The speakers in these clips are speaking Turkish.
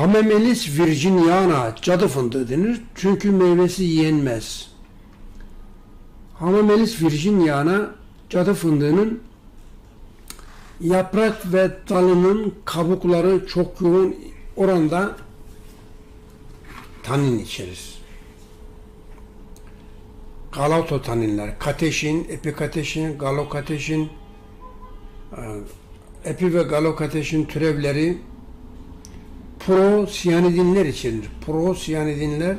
Hamemelis virginiana cadı fındığı denir. Çünkü meyvesi yenmez. Hamemelis virginiana cadı fındığının yaprak ve dalının kabukları çok yoğun oranda tanin içerir. Galatotaninler, kateşin, epikateşin, galokateşin, epi ve galokateşin türevleri prosiyanidinler içerir. Prosiyanidinler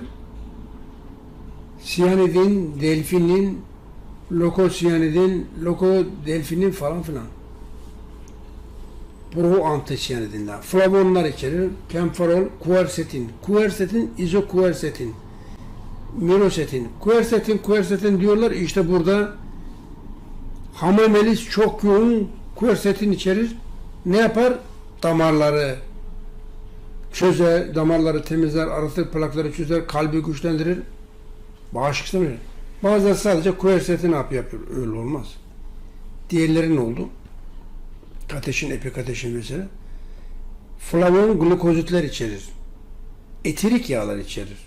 siyanidin, delfinin, lokosiyanidin, lokodelfinin falan filan. Proantisiyanidinler. Flavonlar içerir. Kemferol, kuersetin. Kuersetin, izokuersetin. Mirosetin. Kuersetin, kuersetin diyorlar. İşte burada hamamelis çok yoğun kuersetin içerir. Ne yapar? Damarları çözer, damarları temizler, aratır, plakları çözer, kalbi güçlendirir, bağışıklık sistemi verir. Bazen sadece kuersetin hap yapıyor. Öyle olmaz. Diğerleri ne oldu? Kateşin, epikateşin vesaire. Flavon glukozitler içerir. Etirik yağlar içerir.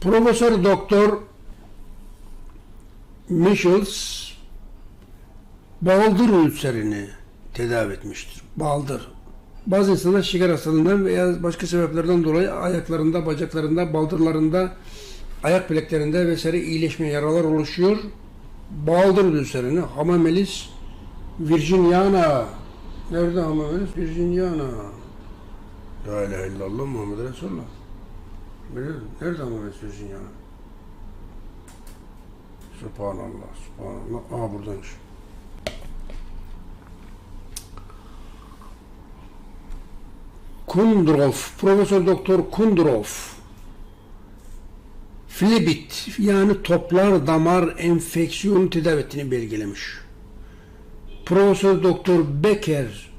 Profesör Doktor Michels baldır ülserini tedavi etmiştir. Baldır. Bazı insanlar şeker hastalığından veya başka sebeplerden dolayı ayaklarında, bacaklarında, baldırlarında, ayak bileklerinde vesaire iyileşme yaralar oluşuyor. Baldır ülserini Hamamelis virginiana Nerede Hamamelis virginiana? La ilahe illallah Muhammed Resulullah. Nerede Hamamelis virginiana? Subhanallah, subhanallah. Aa buradaymış. Kundrov, Profesör Doktor Kundrov, flebit yani toplar damar enfeksiyonu tedavi ettiğini belgelemiş. Profesör Doktor Becker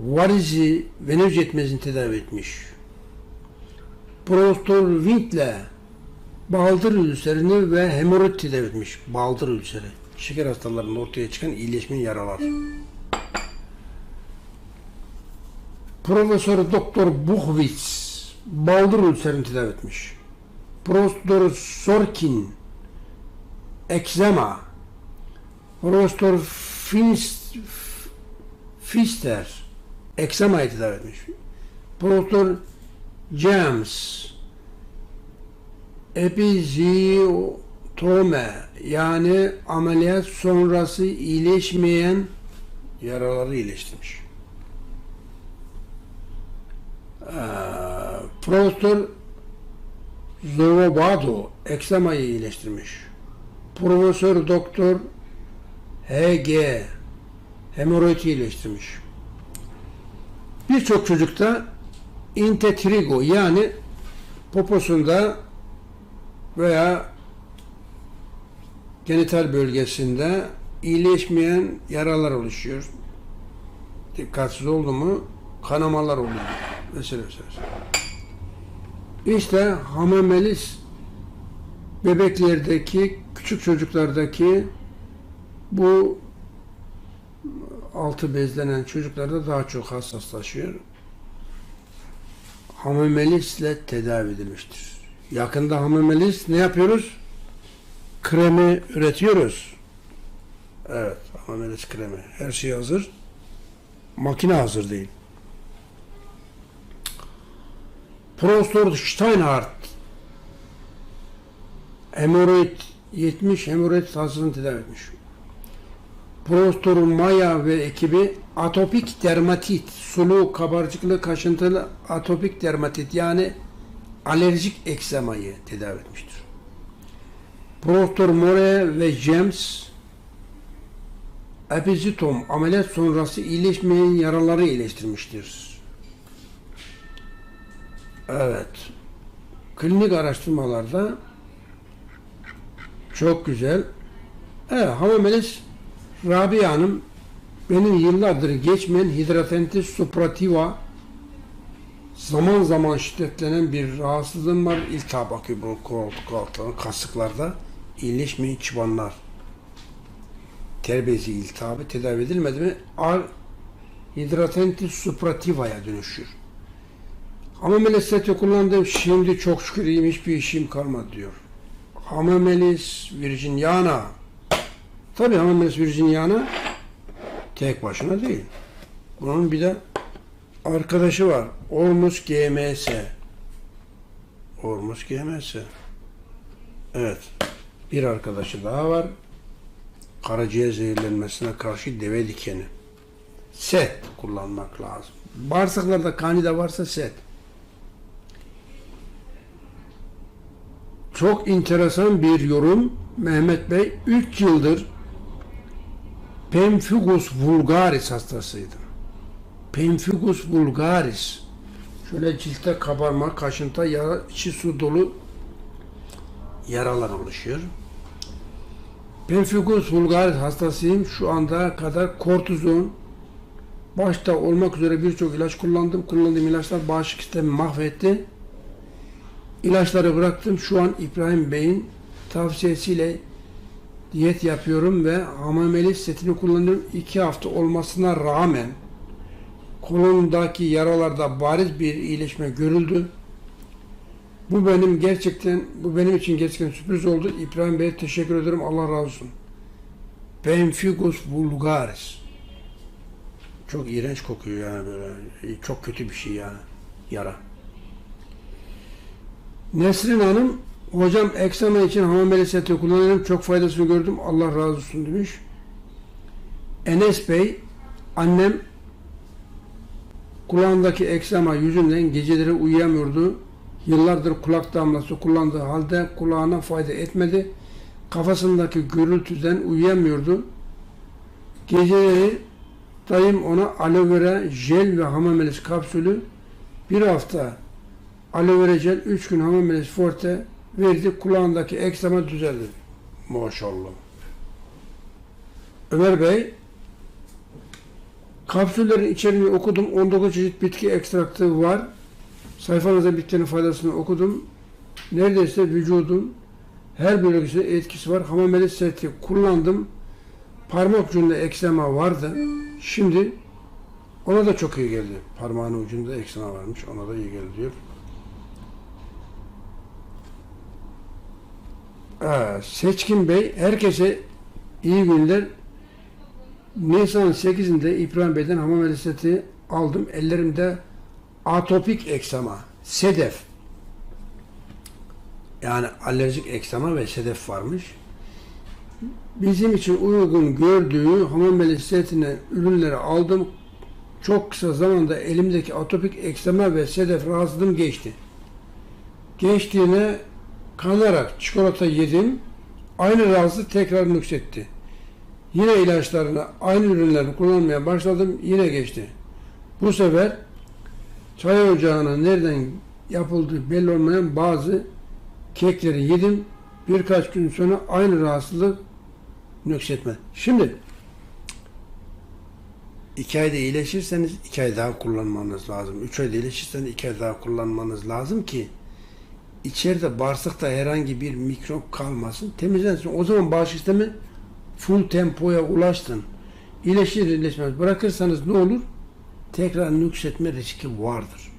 varizi venöz yetmezliğini tedavi etmiş. Profesör Winkle baldır ülserini ve hemoroid tedavi etmiş. Baldır ülseri. Şeker hastalarında ortaya çıkan iyileşme yaralar. Profesör Doktor Buchwitz baldır ülserini tedavi etmiş. Profesör Sorkin ekzema. Profesör Finst, Fister ekzemayı tedavi etmiş. Profesör James epiziyotome yani ameliyat sonrası iyileşmeyen yaraları iyileştirmiş. Profesör Zovobado eksemayı iyileştirmiş. Profesör Doktor HG hemoroidi iyileştirmiş. Birçok çocukta intetrigo yani poposunda veya genital bölgesinde iyileşmeyen yaralar oluşuyor. Dikkatsiz oldu mu kanamalar oluyor. Vesaire vesaire. İşte hamamelis bebeklerdeki, küçük çocuklardaki bu altı bezlenen çocuklarda daha çok hassaslaşıyor. Hamamelisle tedavi edilmiştir. Yakında hamamelis ne yapıyoruz? Kremi üretiyoruz. Evet, hamamelis kremi. Her şey hazır. Makine hazır değil. Profesör Steinhardt hemoroid 70 hemoroid hastasını tedavi etmiş. Profesör Maya ve ekibi atopik dermatit, sulu, kabarcıklı, kaşıntılı atopik dermatit yani alerjik eksemayı tedavi etmiştir. Profesör More ve James epizitom ameliyat sonrası iyileşmeyen yaraları iyileştirmiştir. Evet. Klinik araştırmalarda çok güzel. Evet, Hamamelis Rabia Hanım benim yıllardır geçmeyen hidratentis suprativa zaman zaman şiddetlenen bir rahatsızlığım var. İltihap akıyor bu koltuk altlarında, kasıklarda. iyileşmeyen çıbanlar. ter bezi iltihabı tedavi edilmedi mi ar hidratentis suprativa'ya dönüşür. Hamamelis kullandığım şimdi çok şükür iyiyim hiçbir işim kalmadı diyor. Hamamelis virginiana Tabii Hamamelis virginiana tek başına değil. Bunun bir de arkadaşı var. Ormus GMS. Ormus GMS. Evet. Bir arkadaşı daha var. Karaciğer zehirlenmesine karşı deve dikeni. Set kullanmak lazım. Bağırsaklarda kanida varsa set. Çok enteresan bir yorum. Mehmet Bey 3 yıldır Pemphigus vulgaris hastasıydım. Pemphigus vulgaris. Şöyle ciltte kabarma, kaşıntı, yara, içi su dolu yaralar oluşuyor. Pemphigus vulgaris hastasıyım. Şu anda kadar kortizon başta olmak üzere birçok ilaç kullandım. Kullandığım ilaçlar bağışıklık sistemi mahvetti. İlaçları bıraktım. Şu an İbrahim Bey'in tavsiyesiyle diyet yapıyorum ve hamamelis setini kullanıyorum. İki hafta olmasına rağmen kolumdaki yaralarda bariz bir iyileşme görüldü. Bu benim gerçekten, bu benim için gerçekten sürpriz oldu. İbrahim Bey'e teşekkür ederim. Allah razı olsun. Pemphigus vulgaris. Çok iğrenç kokuyor yani böyle. Çok kötü bir şey yani. Yara. Nesrin Hanım, hocam eksama için hamameli seti kullanıyorum. Çok faydasını gördüm. Allah razı olsun demiş. Enes Bey, annem kulağındaki eksama yüzünden geceleri uyuyamıyordu. Yıllardır kulak damlası kullandığı halde kulağına fayda etmedi. Kafasındaki gürültüden uyuyamıyordu. Geceleri dayım ona aloe vera jel ve hamamelis kapsülü bir hafta aloe vera jel, üç gün hamamelis forte verdi. Kulağındaki eksama düzeldi. Maşallah. Ömer Bey Kapsüllerin içeriğini okudum. 19 çeşit bitki ekstraktı var. Sayfanızda bitkilerin faydasını okudum. Neredeyse vücudun her bölgesinde etkisi var. Hamameli seti kullandım. Parmak ucunda eksema vardı. Şimdi ona da çok iyi geldi. Parmağın ucunda eksema varmış. Ona da iyi geldi diyor. Seçkin Bey herkese iyi günler. Nisan 8'inde İbrahim Bey'den hamam seti aldım. Ellerimde atopik eksema, sedef. Yani alerjik eksema ve sedef varmış. Bizim için uygun gördüğü hamam setine ürünleri aldım. Çok kısa zamanda elimdeki atopik eksema ve sedef rahatsızlığım geçti. Geçtiğine kanarak çikolata yedim. Aynı rahatsızlık tekrar nüksetti. Yine ilaçlarını, aynı ürünleri kullanmaya başladım. Yine geçti. Bu sefer çay ocağına nereden yapıldığı belli olmayan bazı kekleri yedim. Birkaç gün sonra aynı rahatsızlık nüksetme. Şimdi iki ayda iyileşirseniz iki ay daha kullanmanız lazım. Üç ayda iyileşirseniz iki ay daha kullanmanız lazım ki içeride bağırsakta herhangi bir mikrop kalmasın, temizlensin. O zaman bağışıklık sistemi full tempoya ulaştın. İyileşir iyileşmez bırakırsanız ne olur? Tekrar nüksetme riski vardır.